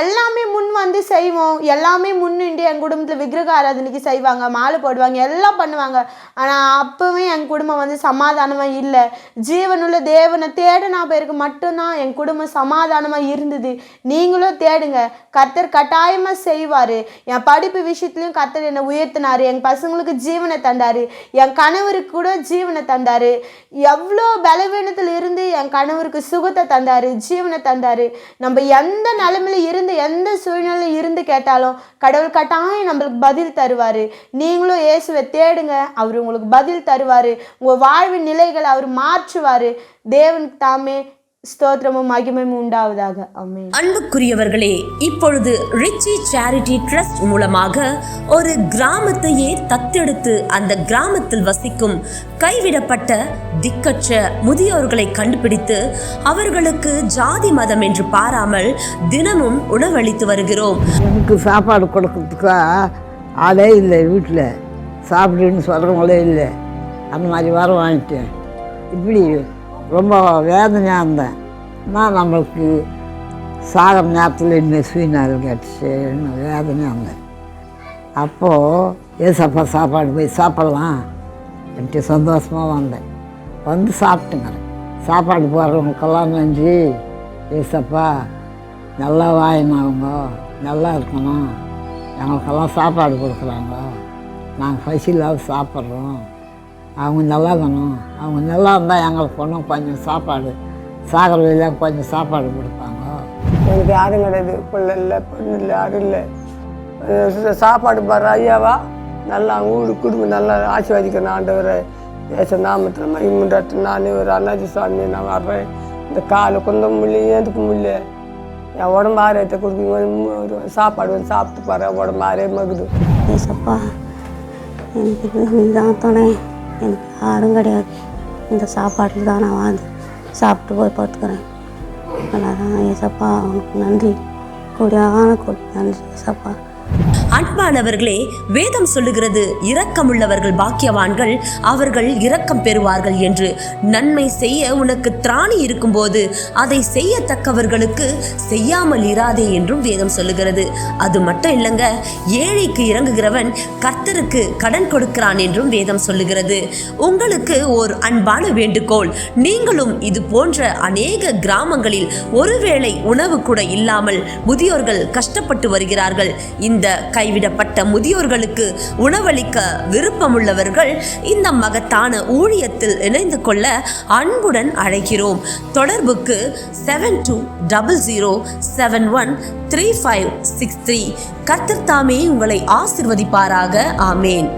எல்லாமே முன் வந்து செய்வோம். எல்லாமே முன்னின்று என் குடும்பத்தில் விக்கிரக ஆராதனைக்கு செய்வாங்க மாலை போடுவாங்க எல்லாம் பண்ணுவாங்க. ஆனால் அப்போவே என் குடும்பம் வந்து சமாதானமாக இல்லை. ஜீவனுள்ள தேவனை தேடினா பேருக்கு மட்டும்தான் என் குடும்பம் சமாதானமாக இருந்தது. நீங்களும் தேடுங்க. கர்த்தர் கட்டாயமாக செய்வார். என் படிப்பு விஷயத்துலையும் கர்த்தர் என்னை உயர்த்தினார். என் பசங்களுக்கு ஜீவனை தந்தார். என் கணவருக்கு கூட ஜீவனை தந்தார். எவ்வளோ பலவீனத்தில் இருந்து என் கணவருக்கு சுகத்தை தந்தார் ஜீவனை தந்தார். நம்ம எந்த நிலமையில இருந்து எந்த சூழ்நிலையில் இருந்து கேட்டாலும் கடவுள் கட்டாயம் நம்மளுக்கு பதில் தருவார். நீங்களும் இயேசுவை தேடுங்க அவர் உங்களுக்கு பதில் தருவார். உங்கள் வாழ்வின் நிலைகளை அவர் மாற்றுவார். தேவனுக்கு தாமே ஸ்தோத்திரமும் மகிமையும் உண்டாவதாக. ஆமென். அன்புக்குரியவர்களே இப்பொழுது ரிச்சி சேரிட்டி ட்ரஸ்ட் மூலமாக ஒரு கிராமத்தையே தத்தெடுத்து அந்த கிராமத்தில் வசிக்கும் கைவிடப்பட்ட திக்கற்ற முதியோர்களை கண்டுபிடித்து அவர்களுக்கு ஜாதி மதம் என்று பாராமல் தினமும் உணவளித்து வருகிறோம். எனக்கு சாப்பாடு கொடுக்கறதுக்கா ஆளே இல்லை வீட்டில். சாப்பிடுன்னு சொல்கிறவங்களே இல்லை. அந்த மாதிரி வர வாங்கிட்டேன். இப்படி ரொம்ப வேதனையாக இருந்தேன். நான் நம்மளுக்கு சாகம் நேரத்தில் இன்னும் சுயநாள் கிடச்சின்னு வேதனையாக இருந்தேன். அப்போது ஏசப்பா சாப்பாடு போய் சாப்பிட்லாம். என்கிட்ட சந்தோஷமாக வந்தேன். வந்து சாப்பிட்டுங்க. சாப்பாடு போடுறவங்களுக்கெல்லாம் நன்றி ஏசப்பா நல்லா வாயினாங்க நல்லா இருக்கணும். எங்களுக்கெல்லாம் சாப்பாடு கொடுக்குறாங்க. நாங்கள் பசியில்லாத சாப்பிட்றோம். அவங்க நல்லா இருக்கணும். அவங்க நல்லா இருந்தால் எங்களுக்கு ஒன்றும் கொஞ்சம் சாப்பாடு சாகிற வழியில் கொஞ்சம் சாப்பாடு கொடுப்பாங்க. எனக்கு யாரும் கிடையாது. பிள்ளை இல்லை பொண்ணு இல்லை யாரும் இல்லை. சாப்பாடு பாரு ஐயாவா? நல்லா அவங்க ஊரு குடும்பம் நல்லா ஆசீர்வதிக்கணும் ஆண்டவரை. ஏச நாமத்தில் மகிமுண்டாட்டு நான் ஒரு அண்ணாச்சி சுவாமி நான் வர்றேன். இந்த காலை கொஞ்சம் முடியல ஏந்துக்க முடியல என் உடம்பு ஆரோக்கியத்தை கொடுக்குங்க ஒரு சாப்பாடு வந்து சாப்பிட்டு பாரு உடம்பு ஆரோக்கியமாகுது ஏசப்பா எனக்கு நீதான் துணை எனக்கு யாரும் கிடையாது. இந்த சாப்பாட்டில் தான் நான் வாழ்ந்து சாப்பிட்டு போய் பார்த்துக்கிறேன். தான் ஏசப்பா அவனுக்கு நன்றி. கொடியான கொடி. நன்றி ஏசப்பா. அன்பானவர்களே வேதம் சொல்லுகிறது இரக்கமுள்ளவர்கள் பாக்கியவான்கள் அவர்கள் இரக்கம் பெறுவார்கள் என்று. நன்மை செய்ய உனக்கு திராணி இருக்கும்போது அதை செய்யத்தக்கவர்களுக்கு செய்யாமல் இராதே என்றும் வேதம் சொல்லுகிறது. அது மட்டும் இல்லைங்க ஏழைக்கு இறங்குகிறவன் கர்த்தருக்கு கடன் கொடுக்கிறான் என்றும் வேதம் சொல்லுகிறது. உங்களுக்கு ஓர் அன்பான வேண்டுகோள் நீங்களும் இது போன்ற அநேக கிராமங்களில் ஒருவேளை உணவு கூட இல்லாமல் முதியோர்கள் கஷ்டப்பட்டு வருகிறார்கள். இந்த கை கைவிடப்பட்ட முதியோர்களுக்கு உணவளிக்க விருப்பமுள்ளவர்கள் இந்த மகத்தான ஊழியத்தில் இணைந்து கொள்ள அன்புடன் அழைக்கிறோம். தொடர்புக்கு seven two double zero seven one three five six three கர்த்தர்தாமே உங்களை ஆசிர்வதிப்பாராக. ஆமேன்.